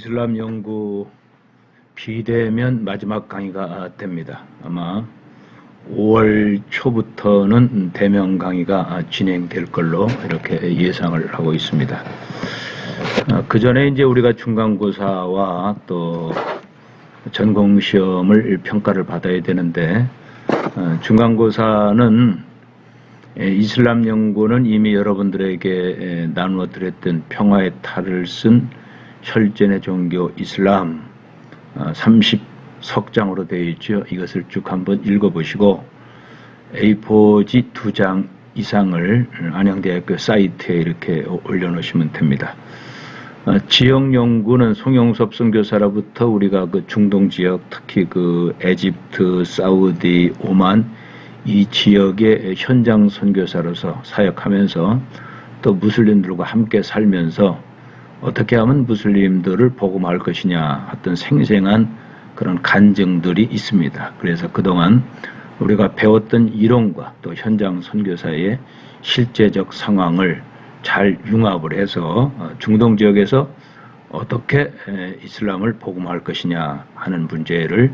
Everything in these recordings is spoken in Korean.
이슬람 연구 비대면 마지막 강의가 됩니다. 아마 5월 초부터는 대면 강의가 진행될 걸로 이렇게 예상을 하고 있습니다. 그 전에 이제 우리가 중간고사와 또 전공 시험을 평가를 받아야 되는데 어, 중간고사는 이슬람 연구는 이미 여러분들에게 나누어 드렸던 평화의 탈을 쓴 혈전의 종교 이슬람 30석장으로 되어 있죠. 이것을 쭉 한번 읽어보시고 A4지 두장 이상을 안양대학교 사이트에 이렇게 올려놓으시면 됩니다. 어, 지역 연구는 송영섭 선교사로부터 우리가 그 중동 지역 특히 그 에집트, 사우디, 오만 이 지역의 현장 선교사로서 사역하면서 또 무슬림들과 함께 살면서 어떻게 하면 무슬림들을 복음할 것이냐 어떤 생생한 그런 간증들이 있습니다. 그래서 그동안 우리가 배웠던 이론과 또 현장 선교사의 실제적 상황을 잘 융합을 해서 어, 중동 지역에서 어떻게 이슬람을 복음할 것이냐 하는 문제를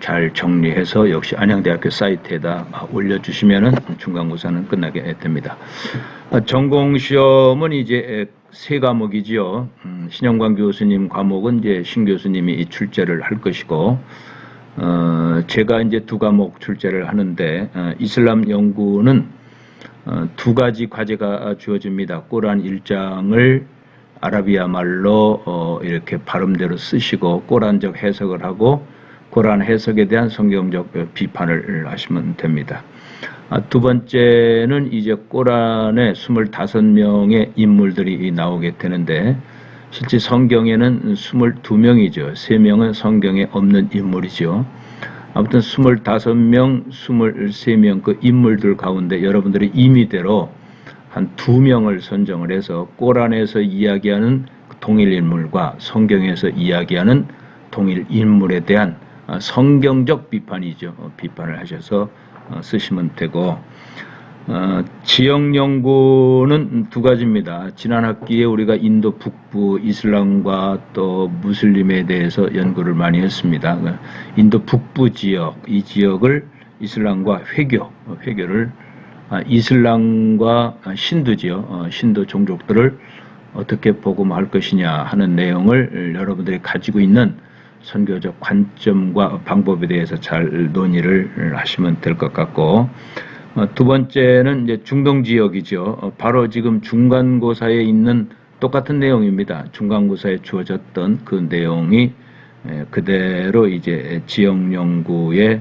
잘 정리해서 역시 안양대학교 사이트에다 올려주시면 중간고사는 끝나게 됩니다. 어, 전공 시험은 이제 세 과목이지요. 음, 신영광 교수님 과목은 이제 신 교수님이 출제를 할 것이고, 어, 제가 이제 두 과목 출제를 하는데, 어, 이슬람 연구는 어, 두 가지 과제가 주어집니다. 꼬란 일장을 아라비아 말로 어, 이렇게 발음대로 쓰시고 꼬란적 해석을 하고 꼬란 해석에 대한 성경적 비판을 하시면 됩니다. 아, 두 번째는 이제 꼬란에 25명의 인물들이 나오게 되는데 실제 성경에는 22명이죠. 3명은 성경에 없는 인물이죠. 아무튼 25명, 23명 그 인물들 가운데 여러분들이 임의대로 한 두 명을 선정을 해서 꼬란에서 이야기하는 동일 인물과 성경에서 이야기하는 동일 인물에 대한 성경적 비판이죠. 비판을 하셔서 쓰시면 되고 어, 지역 연구는 두 가지입니다. 지난 학기에 우리가 인도 북부 이슬람과 또 무슬림에 대해서 연구를 많이 했습니다. 그 인도 북부 지역, 이 지역을 이슬람과 회교, 회교를 아, 이슬람과 신두지요, 어, 신도 종족들을 어떻게 복음할 것이냐 하는 내용을 여러분들이 가지고 있는 선교적 관점과 방법에 대해서 잘 논의를 하시면 될 것 같고 어, 두 번째는 이제 중동 지역이죠. 어, 바로 지금 중간고사에 있는 똑같은 내용입니다. 중간고사에 주어졌던 그 내용이 그대로 이제 지역 연구의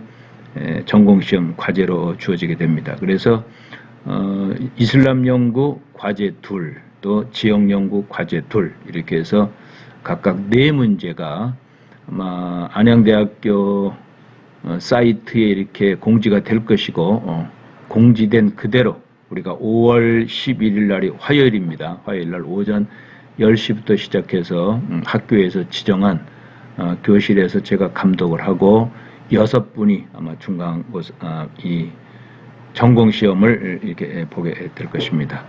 전공 시험 과제로 주어지게 됩니다. 그래서 어, 이슬람 연구 과제 둘, 또 지역 연구 과제 둘 이렇게 해서 각각 네 문제가 아마 안양대학교 사이트에 이렇게 공지가 될 것이고 공지된 그대로 우리가 5월 11일 날이 화요일입니다. 화요일 날 오전 10시부터 시작해서 음, 학교에서 지정한 어, 교실에서 제가 감독을 하고 여섯 분이 아마 중간 아, 이 전공 시험을 이렇게 보게 될 것입니다.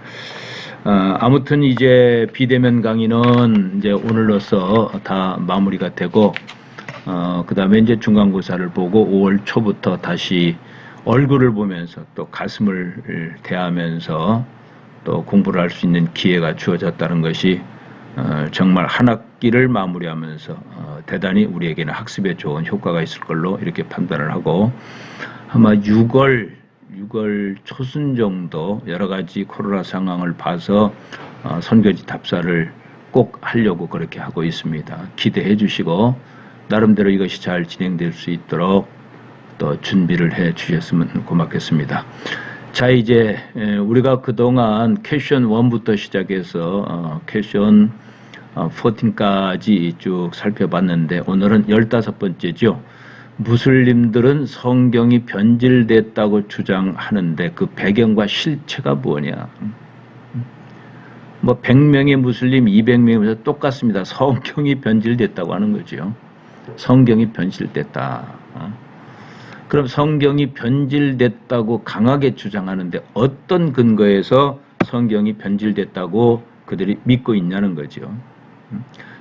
어, 아무튼 이제 비대면 강의는 이제 오늘로서 다 마무리가 되고 어, 그 다음에 이제 중간고사를 보고 5월 초부터 다시 얼굴을 보면서 또 가슴을 대하면서 또 공부를 할 수 있는 기회가 주어졌다는 것이 어, 정말 한 학기를 마무리하면서 어, 대단히 우리에게는 학습에 좋은 효과가 있을 걸로 이렇게 판단을 하고 아마 6월 6월 초순 정도 여러 가지 코로나 상황을 봐서 어, 선교지 답사를 꼭 하려고 그렇게 하고 있습니다. 기대해 주시고 나름대로 이것이 잘 진행될 수 있도록 또 준비를 해 주셨으면 고맙겠습니다. 자 이제 우리가 그동안 캐션 1부터 시작해서 어, 캐션 14까지 어, 쭉 살펴봤는데 오늘은 15번째죠. 무슬림들은 성경이 변질됐다고 주장하는데 그 배경과 실체가 뭐냐. 뭐 100명의 무슬림, 200명이 똑같습니다. 성경이 변질됐다고 하는 거죠. 성경이 변질됐다. 어? 그럼 성경이 변질됐다고 강하게 주장하는데 어떤 근거에서 성경이 변질됐다고 그들이 믿고 있냐는 거죠.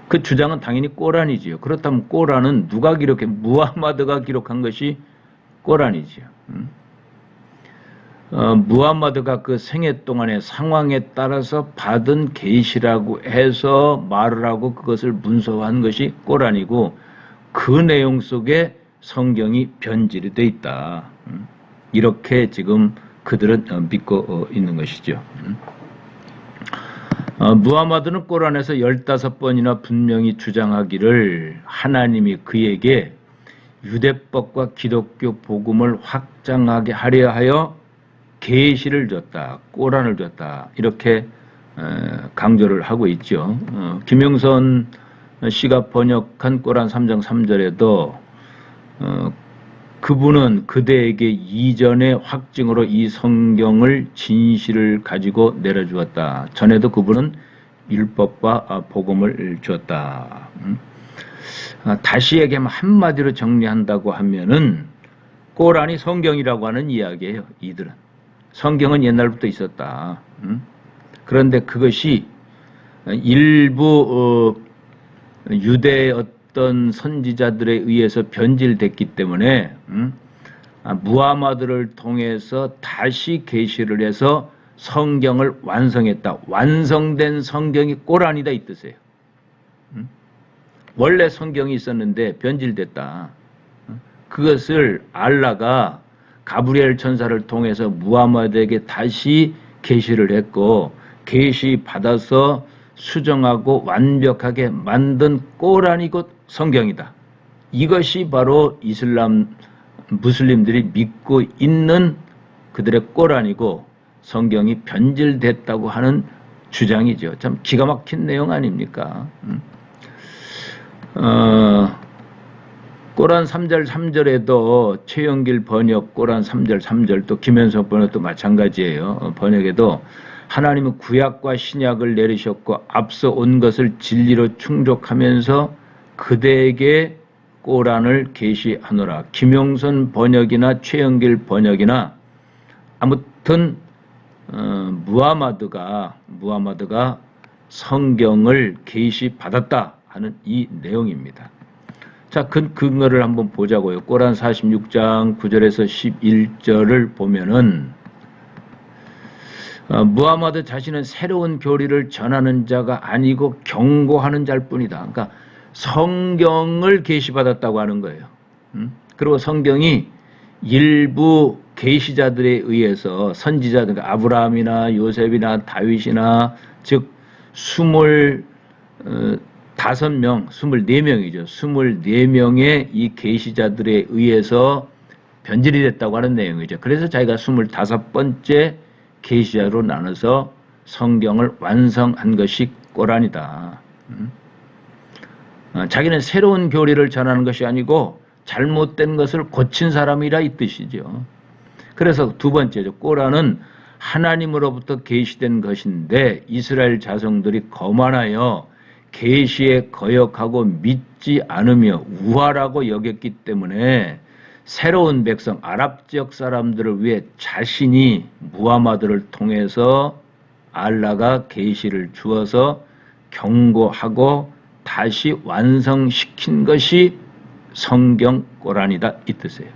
그 주장은 당연히 꼬란이지요. 그렇다면 꼬란은 누가 기록해? 무하마드가 기록한 것이 꼬란이지요. 음? 어, 무하마드가 그 생애 동안의 상황에 따라서 받은 계시라고 해서 말을 하고 그것을 문서화한 것이 꼬란이고 그 내용 속에 성경이 변질이 돼 있다. 음? 이렇게 지금 그들은 어, 믿고 어, 있는 것이죠. 음? 어, 무하마드는 꼬란에서 15번이나 분명히 주장하기를 하나님이 그에게 유대법과 기독교 복음을 확장하게 하려 하여 계시를 줬다, 꼬란을 줬다 이렇게 어, 강조를 하고 있죠. 어, 김영선 씨가 번역한 꼬란 3장 3절에도 어, 그분은 그대에게 이전의 확증으로 이 성경을 진실을 가지고 내려주었다. 전에도 그분은 율법과 복음을 주었다. 음? 아, 다시 얘기하면 한마디로 정리한다고 하면은 꼬란이 성경이라고 하는 이야기예요. 이들은 성경은 옛날부터 있었다. 음? 그런데 그것이 일부 어, 유대의 어떤 선지자들에 의해서 변질됐기 때문에 음? 아, 무하마드를 통해서 다시 계시를 해서 성경을 완성했다. 완성된 성경이 꼬란이다 이 뜻이에요. 음? 원래 성경이 있었는데 변질됐다. 음? 그것을 알라가 가브리엘 천사를 통해서 무하마드에게 다시 계시를 했고 계시 받아서 수정하고 완벽하게 만든 꼬란이 곧 성경이다. 이것이 바로 이슬람 무슬림들이 믿고 있는 그들의 꼬란이고 성경이 변질됐다고 하는 주장이죠. 참 기가 막힌 내용 아닙니까? 음. 어, 꼬란 3절 3절에도 최영길 번역 꼬란 3절 3절 또 김현석 번역도 마찬가지예요. 어, 번역에도 하나님은 구약과 신약을 내리셨고 앞서 온 것을 진리로 충족하면서 그대에게 꼬란을 계시하노라. 김용선 번역이나 최영길 번역이나 아무튼 어, 무하마드가 무하마드가 성경을 계시 받았다 하는 이 내용입니다. 자, 그 근거를 한번 보자고요. 꼬란 46장 9절에서 11절을 보면은 어, 무하마드 자신은 새로운 교리를 전하는 자가 아니고 경고하는 자일 뿐이다. 그러니까 성경을 계시받았다고 하는 거예요. 음? 그리고 성경이 일부 계시자들에 의해서 선지자들 그러니까 아브라함이나 요셉이나 다윗이나 즉 스물 어, 다섯 명, 스물네 명이죠. 스물네 명의 이 계시자들에 의해서 변질이 됐다고 하는 내용이죠. 그래서 자기가 스물다섯 번째 계시자로 나눠서 성경을 완성한 것이 꼬란이다. 음? 어, 자기는 새로운 교리를 전하는 것이 아니고 잘못된 것을 고친 사람이라 이 뜻이죠. 그래서 두 번째죠. 꼬라는 하나님으로부터 계시된 것인데 이스라엘 자성들이 거만하여 계시에 거역하고 믿지 않으며 우화라고 여겼기 때문에 새로운 백성 아랍 지역 사람들을 위해 자신이 무하마드를 통해서 알라가 계시를 주어서 경고하고 다시 완성시킨 것이 성경 꼬란이다 이 뜻이에요.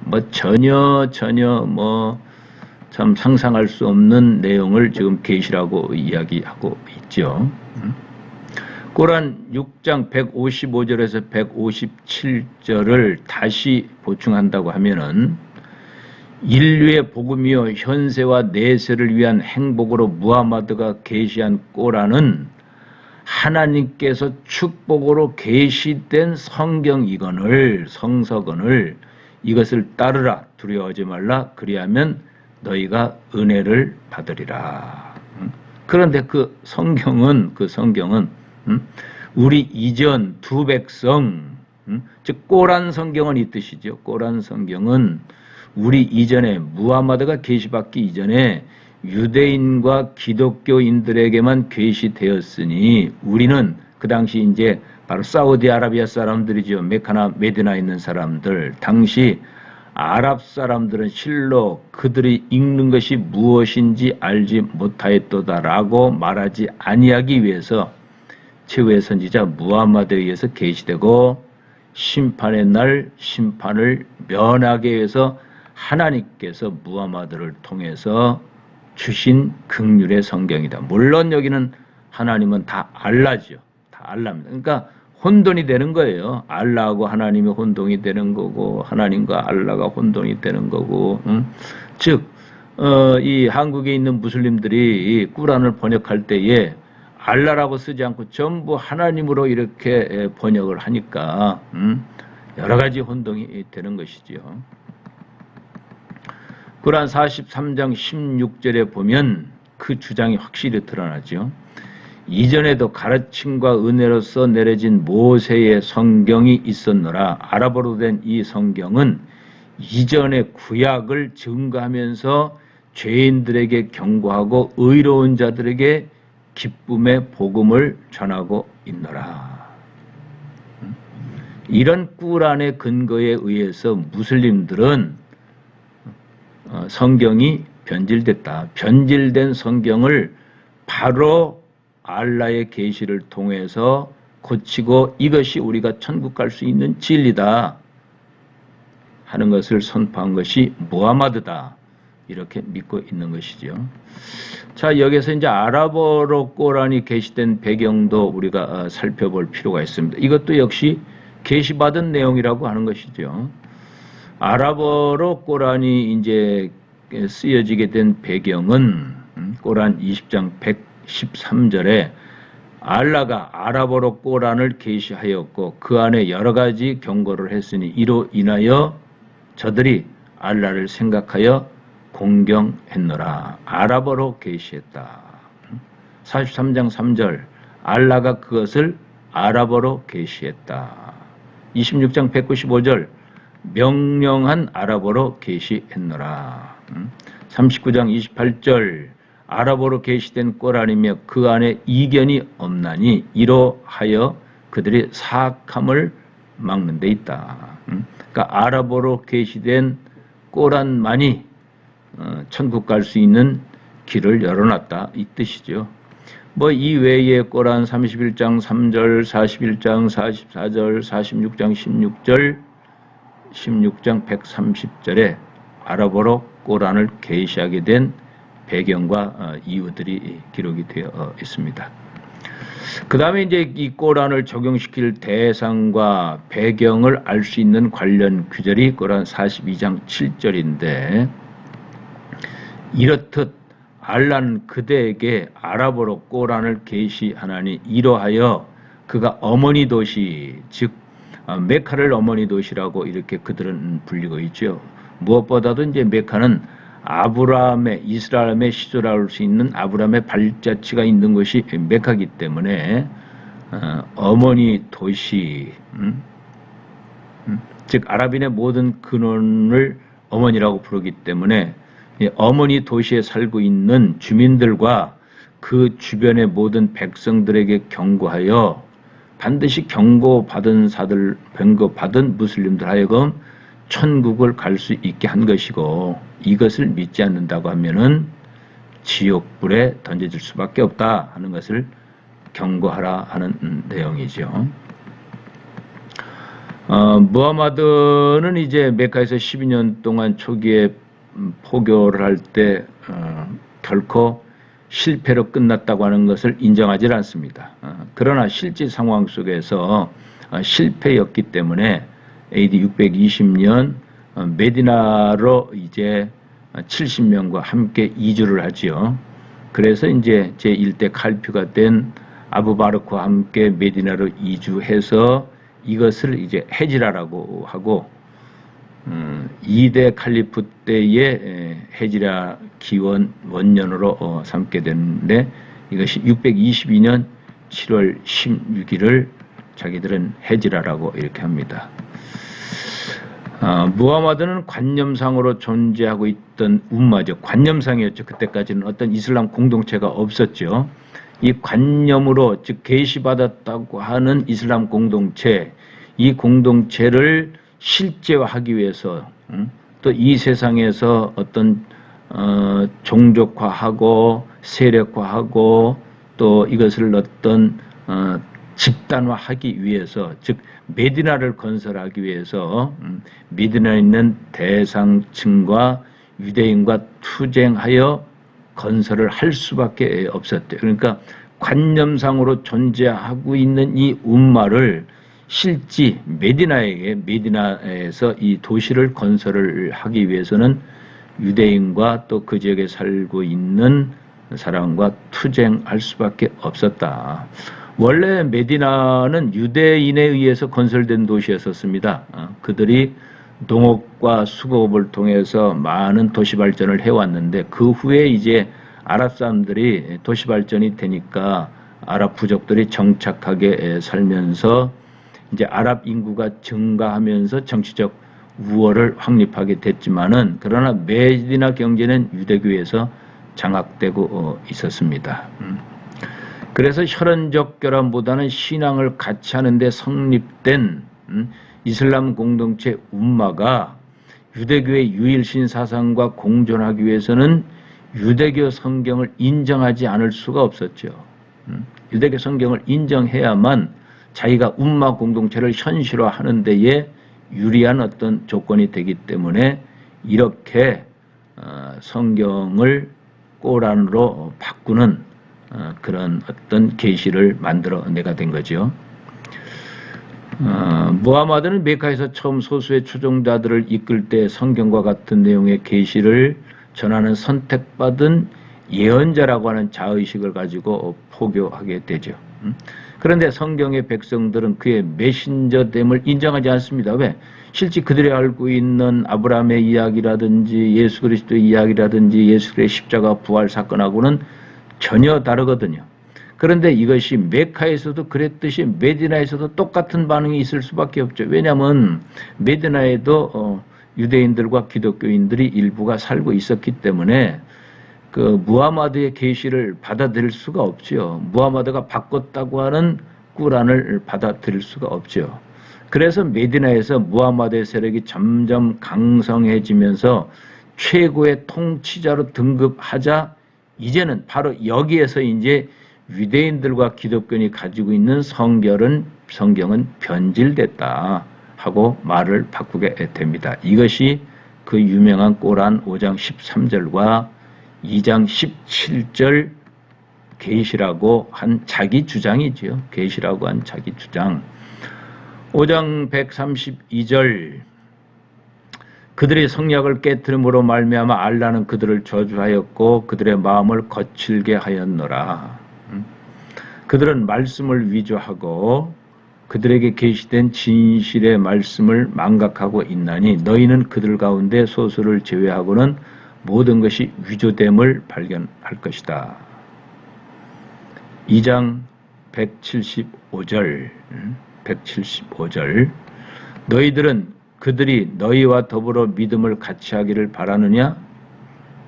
뭐 전혀 전혀 뭐 참 상상할 수 없는 내용을 지금 계시라고 이야기하고 있죠. 꼬란 6장 155절에서 157절을 다시 보충한다고 하면은 인류의 복음이요 현세와 내세를 위한 행복으로 무하마드가 계시한 꼬란은 하나님께서 축복으로 계시된 성경이건을 성서건을 이것을 따르라 두려워하지 말라 그리하면 너희가 은혜를 받으리라. 그런데 그 성경은 그 성경은 우리 이전 두 백성 즉 꼬란 성경은 이 뜻이죠. 꼬란 성경은 우리 이전에 무하마드가 계시받기 이전에 유대인과 기독교인들에게만 계시되었으니 우리는 그 당시 이제 바로 사우디아라비아 사람들이죠. 메카나 메디나 있는 사람들. 당시 아랍 사람들은 실로 그들이 읽는 것이 무엇인지 알지 못하였도다라고 말하지 아니하기 위해서 최후의 선지자 무함마드에 의해서 계시되고 심판의 날 심판을 면하기 위해서 하나님께서 무함마드를 통해서 주신 극률의 성경이다. 물론 여기는 하나님은 다 알라죠. 다 알라입니다. 그러니까 혼돈이 되는 거예요. 알라하고 하나님이 혼동이 되는 거고 하나님과 알라가 혼돈이 되는 거고 응? 즉 어, 이 한국에 있는 무슬림들이 이 꾸란을 번역할 때에 알라라고 쓰지 않고 전부 하나님으로 이렇게 번역을 하니까 음, 여러 가지 혼동이 되는 것이지요. 꾸란 43장 16절에 보면 그 주장이 확실히 드러나죠. 이전에도 가르침과 은혜로서 내려진 모세의 성경이 있었노라. 아랍어로 된 이 성경은 이전의 구약을 증거하면서 죄인들에게 경고하고 의로운 자들에게 기쁨의 복음을 전하고 있노라. 이런 꾸란의 근거에 의해서 무슬림들은 어, 성경이 변질됐다. 변질된 성경을 바로 알라의 계시를 통해서 고치고 이것이 우리가 천국 갈 수 있는 진리다 하는 것을 선포한 것이 무하마드다. 이렇게 믿고 있는 것이죠. 자, 여기서 이제 아랍어로 꼬란이 게시된 배경도 우리가 어, 살펴볼 필요가 있습니다. 이것도 역시 게시받은 내용이라고 하는 것이죠. 아랍어로 꼬란이 이제 쓰여지게 된 배경은 음, 꼬란 20장 113절에 알라가 아랍어로 꼬란을 게시하였고 그 안에 여러 가지 경고를 했으니 이로 인하여 저들이 알라를 생각하여 공경했노라. 아랍어로 계시했다. 43장 3절 알라가 그것을 아랍어로 계시했다. 26장 195절 명령한 아랍어로 계시했노라. 39장 28절 아랍어로 계시된 꼬란이며 그 안에 이견이 없나니 이로하여 그들이 사악함을 막는 데 있다. 그러니까 아랍어로 계시된 꼬란만이 어, 천국 갈 수 있는 길을 열어놨다 이 뜻이죠. 뭐 이 외에 꼬란 31장 3절, 41장 44절, 46장 16절, 16장 130절에 아랍어로 꼬란을 계시하게 된 배경과 어, 이유들이 기록이 되어 있습니다. 그 다음에 이제 이 꼬란을 적용시킬 대상과 배경을 알 수 있는 관련 규절이 꼬란 42장 7절인데 이렇듯 알란 그대에게 아랍어로 꼬란을 계시하나니 이러하여 그가 어머니 도시 즉 어, 메카를 어머니 도시라고 이렇게 그들은 불리고 있죠. 무엇보다도 이제 메카는 아브라함의 이스라엘의 시조라 할 수 있는 아브라함의 발자취가 있는 것이 메카기 때문에 어, 머니 도시 음? 음? 즉 아랍인의 모든 근원을 어머니라고 부르기 때문에 어머니 도시에 살고 있는 주민들과 그 주변의 모든 백성들에게 경고하여 반드시 경고받은 사들, 경고받은 무슬림들 하여금 천국을 갈 수 있게 한 것이고 이것을 믿지 않는다고 하면은 지옥불에 던져질 수밖에 없다 하는 것을 경고하라 하는 내용이죠. 어, 무하마드는 이제 메카에서 12년 동안 초기에 포교를 할때 어, 결코 실패로 끝났다고 하는 것을 인정하지 않습니다. 어, 그러나 실제 상황 속에서 어, 실패였기 때문에 AD 620년 어, 메디나로 이제 70명과 함께 이주를 하지요. 그래서 이제 제1대 칼피가 된 아부바르크와 함께 메디나로 이주해서 이것을 이제 해지라라고 하고 음, 2대 칼리프 때의 해지라 기원 원년으로 어, 삼게 되는데 이것이 622년 7월 16일을 자기들은 해지라라고 이렇게 합니다. 어, 무하마드는 관념상으로 존재하고 있던 um마죠. 관념상이었죠. 그때까지는 어떤 이슬람 공동체가 없었죠. 이 관념으로 즉 계시받았다고 하는 이슬람 공동체 이 공동체를 실제화하기 위해서 음? 또이 세상에서 어떤 어, 종족화하고 세력화하고 또 이것을 어떤 어, 집단화하기 위해서 즉 메디나를 건설하기 위해서 음, 메디나에 있는 대상층과 유대인과 투쟁하여 건설을 할 수밖에 없었대요. 그러니까 관념상으로 존재하고 있는 이 운마를 실지 메디나에게 메디나에서 이 도시를 건설을 하기 위해서는 유대인과 또 그 지역에 살고 있는 사람과 투쟁할 수밖에 없었다. 원래 메디나는 유대인에 의해서 건설된 도시였었습니다. 어, 그들이 농업과 수급을 통해서 많은 도시 발전을 해왔는데 그 후에 이제 아랍 사람들이 도시 발전이 되니까 아랍 부족들이 정착하게 살면서 이제 아랍 인구가 증가하면서 정치적 우월을 확립하게 됐지만은 그러나 메디나 경제는 유대교에서 장악되고 어, 있었습니다. 음. 그래서 혈연적 결함보다는 신앙을 같이 하는데 성립된 음, 이슬람 공동체 운마가 유대교의 유일신 사상과 공존하기 위해서는 유대교 성경을 인정하지 않을 수가 없었죠. 음, 유대교 성경을 인정해야만 자기가 운마 공동체를 현실화하는 데에 유리한 어떤 조건이 되기 때문에 이렇게 어, 성경을 꼬란으로 바꾸는 어, 그런 어떤 계시를 만들어 내가 된 거죠. 어, 무하마드는 메카에서 처음 소수의 추종자들을 이끌 때 성경과 같은 내용의 계시를 전하는 선택받은 예언자라고 하는 자의식을 가지고 포교하게 되죠. 음? 그런데 성경의 백성들은 그의 메신저됨을 인정하지 않습니다. 왜? 실제 그들이 알고 있는 아브라함의 이야기라든지 예수 그리스도의 이야기라든지 예수 그리스도의 십자가 부활 사건하고는 전혀 다르거든요. 그런데 이것이 메카에서도 그랬듯이 메디나에서도 똑같은 반응이 있을 수밖에 없죠. 왜냐하면 메디나에도 어, 유대인들과 기독교인들이 일부가 살고 있었기 때문에 그 무하마드의 계시를 받아들일 수가 없죠. 무하마드가 바꿨다고 하는 꾸란을 받아들일 수가 없죠. 그래서 메디나에서 무하마드의 세력이 점점 강성해지면서 최고의 통치자로 등급하자 이제는 바로 여기에서 이제 유대인들과 기독교인이 가지고 있는 성결은 성경은 변질됐다 하고 말을 바꾸게 됩니다. 이것이 그 유명한 꼬란 5장 13절과 2장 17절 계시라고 한 자기 주장이지요. 계시라고 한 자기 주장. 5장 132절 그들이 성약을 깨뜨림으로 말미암아 알라는 그들을 저주하였고 그들의 마음을 거칠게 하였노라. 그들은 말씀을 위조하고 그들에게 계시된 진실의 말씀을 망각하고 있나니 너희는 그들 가운데 소수를 제외하고는 모든 것이 위조됨을 발견할 것이다. 2장 175절 175절 너희들은 그들이 너희와 더불어 믿음을 같이 하기를 바라느냐?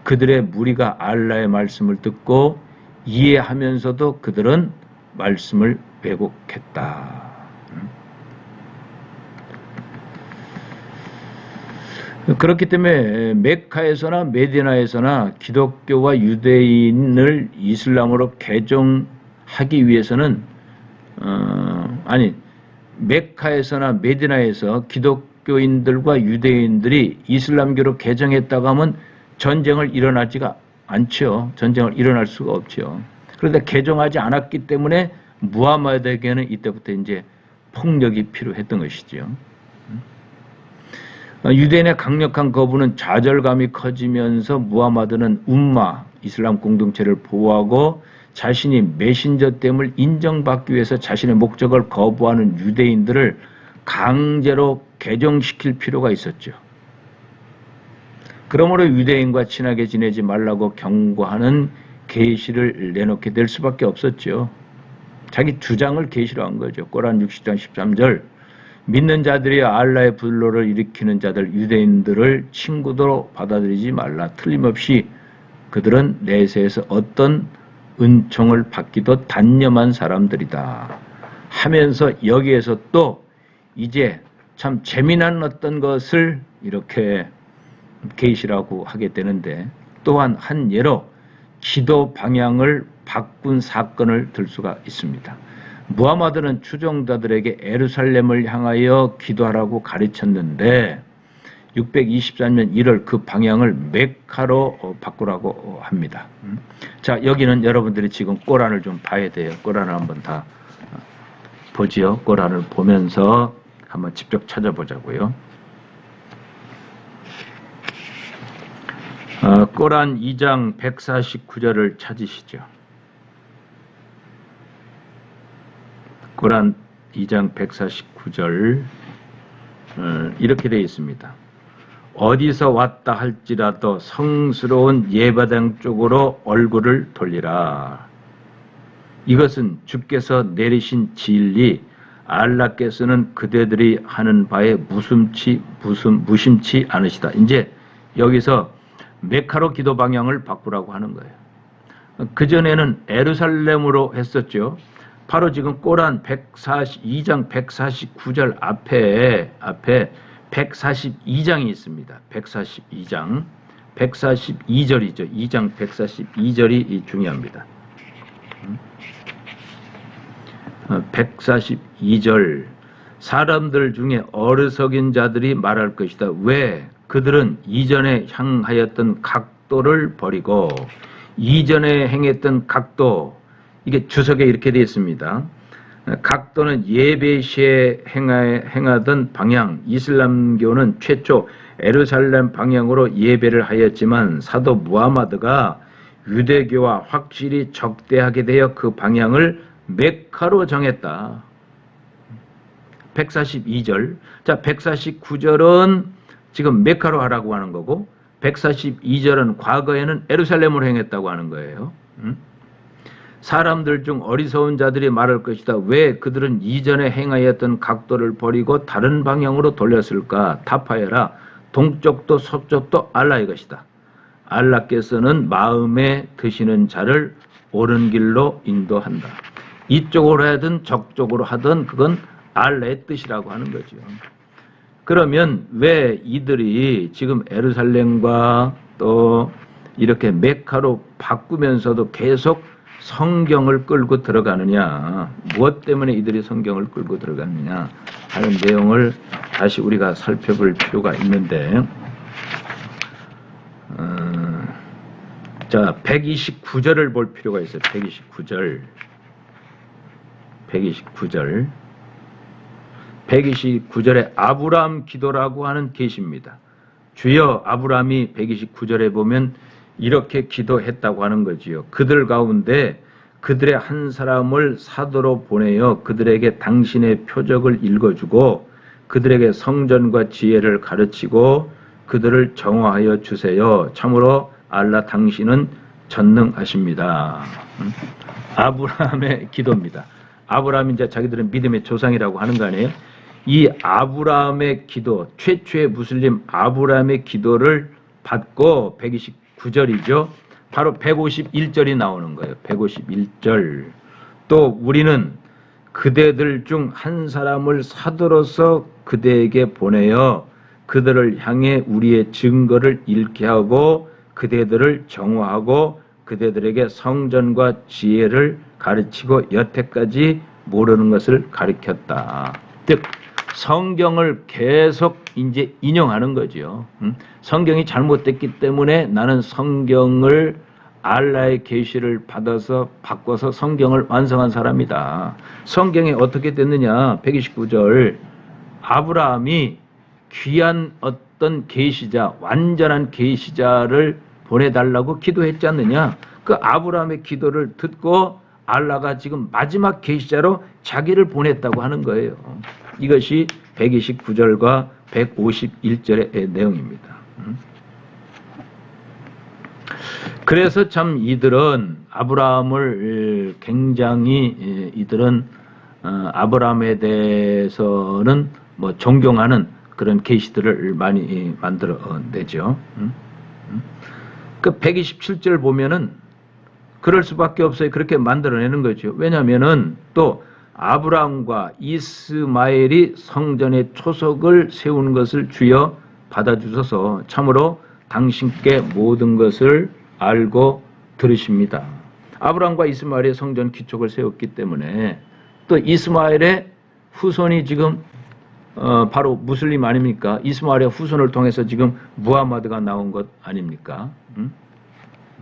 그들의 무리가 알라의 말씀을 듣고 이해하면서도 그들은 말씀을 왜곡했다. 그렇기 때문에 메카에서나 메디나에서나 기독교와 유대인을 이슬람으로 개종하기 위해서는 어, 아니 메카에서나 메디나에서 기독교인들과 유대인들이 이슬람교로 개정했다고 하면 전쟁을 일어나지가 않죠. 전쟁을 일어날 수가 없죠. 그런데 개종하지 않았기 때문에 무하마드에게는 이때부터 이제 폭력이 필요했던 것이죠. 어, 유대인의 강력한 거부는 좌절감이 커지면서 무하마드는 um마 이슬람 공동체를 보호하고 자신이 메신저됨을 인정받기 위해서 자신의 목적을 거부하는 유대인들을 강제로 개종시킬 필요가 있었죠. 그러므로 유대인과 친하게 지내지 말라고 경고하는 계시를 내놓게 될 수밖에 없었죠. 자기 주장을 계시로 한 거죠. 꼬란 60장 13절 믿는 자들이 알라의 불로를 일으키는 자들 유대인들을 친구로 받아들이지 말라. 틀림없이 그들은 내세에서 어떤 은총을 받기도 단념한 사람들이다. 하면서 여기에서 또 이제 참 재미난 어떤 것을 이렇게 계시라고 하게 되는데 또한 한 예로 기도 방향을 바꾼 사건을 들 수가 있습니다. 무하마드는 추종자들에게 에루살렘을 향하여 기도하라고 가르쳤는데 624년 1월 그 방향을 메카로 어, 바꾸라고 어, 합니다. 음. 자 여기는 여러분들이 지금 꼬란을 좀 봐야 돼요. 꼬란을 한번 다 어, 보지요. 꼬란을 보면서 한번 직접 찾아보자고요. 어, 꼬란 2장 149절을 찾으시죠. 꼬란 2장 149절 어, 이렇게 되어 있습니다. 어디서 왔다 할지라도 성스러운 예바당 쪽으로 얼굴을 돌리라. 이것은 주께서 내리신 진리, 알라께서는 그대들이 하는 바에 무심치 무심 무심치 않으시다. 이제 여기서 메카로 기도 방향을 바꾸라고 하는 거예요. 그 전에는 에루살렘으로 했었죠. 바로 지금 꼬란 142장 149절 앞에 앞에 142장이 있습니다. 142장 142절이죠. 2장 142절이 중요합니다. 142절 어, 사람들 중에 어리석인 자들이 말할 것이다. 왜? 그들은 이전에 향하였던 각도를 버리고 이전에 행했던 각도 이게 주석에 이렇게 되어 있습니다. 각도는 예배 시에 행하, 던 방향, 이슬람교는 최초 에루살렘 방향으로 예배를 하였지만 사도 무하마드가 유대교와 확실히 적대하게 되어 그 방향을 메카로 정했다. 142절. 자, 149절은 지금 메카로 하라고 하는 거고 142절은 과거에는 에루살렘으로 행했다고 하는 거예요. 음? 사람들 중 어리석은 자들이 말할 것이다. 왜 그들은 이전에 행하였던 각도를 버리고 다른 방향으로 돌렸을까? 타파해라. 동쪽도 서쪽도 알라의 것이다. 알라께서는 마음에 드시는 자를 옳은 길로 인도한다. 이쪽으로 하든 저쪽으로 하든 그건 알라의 뜻이라고 하는 거죠. 그러면 왜 이들이 지금 에루살렘과 또 이렇게 메카로 바꾸면서도 계속 성경을 끌고 들어가느냐, 무엇 때문에 이들이 성경을 끌고 들어가느냐 하는 내용을 다시 우리가 살펴볼 필요가 있는데, 어, 자, 129절을 볼 필요가 있어요. 129절. 129절. 129절에 아브라함 기도라고 하는 계시입니다. 주여 아브라함이 129절에 보면 이렇게 기도했다고 하는 거지요. 그들 가운데 그들의 한 사람을 사도로 보내어 그들에게 당신의 표적을 읽어주고 그들에게 성전과 지혜를 가르치고 그들을 정화하여 주세요. 참으로 알라 당신은 전능하십니다. 음? 아브라함의 기도입니다. 아브라함이 이제 자기들은 믿음의 조상이라고 하는 거 아니에요? 이 아브라함의 기도, 최초의 무슬림 아브라함의 기도를 받고 129절이죠. 바로 151절이 나오는 거예요. 151절. 또 우리는 그대들 중 한 사람을 사도로서 그대에게 보내어 그들을 향해 우리의 증거를 잃게 하고 그대들을 정화하고 그대들에게 성전과 지혜를 가르치고 여태까지 모르는 것을 가르쳤다. 즉 성경을 계속 이제 인용하는 거죠. 성경이 잘못됐기 때문에 나는 성경을 알라의 계시를 받아서 바꿔서 성경을 완성한 사람이다. 성경에 어떻게 됐느냐? 129절 아브라함이 귀한 어떤 계시자, 완전한 계시자를 보내달라고 기도했지 않느냐? 그 아브라함의 기도를 듣고 알라가 지금 마지막 계시자로 자기를 보냈다고 하는 거예요. 이것이 129절과 151절의 내용입니다. 음. 그래서 참 이들은 아브라함을 굉장히 이들은 어, 아브라함에 대해서는 뭐 존경하는 그런 계시들을 많이 만들어 내죠. 음. 음. 그 127절 보면은 그럴 수밖에 없어요. 그렇게 만들어내는 거죠. 왜냐하면은 또 아브라함과 이스마엘이 성전의 초석을 세우는 것을 주여 받아주셔서 참으로 당신께 모든 것을 알고 들으십니다. 아브라함과 이스마엘의 성전 기초를 세웠기 때문에 또 이스마엘의 후손이 지금 어, 바로 무슬림 아닙니까? 이스마엘의 후손을 통해서 지금 무하마드가 나온 것 아닙니까? 음?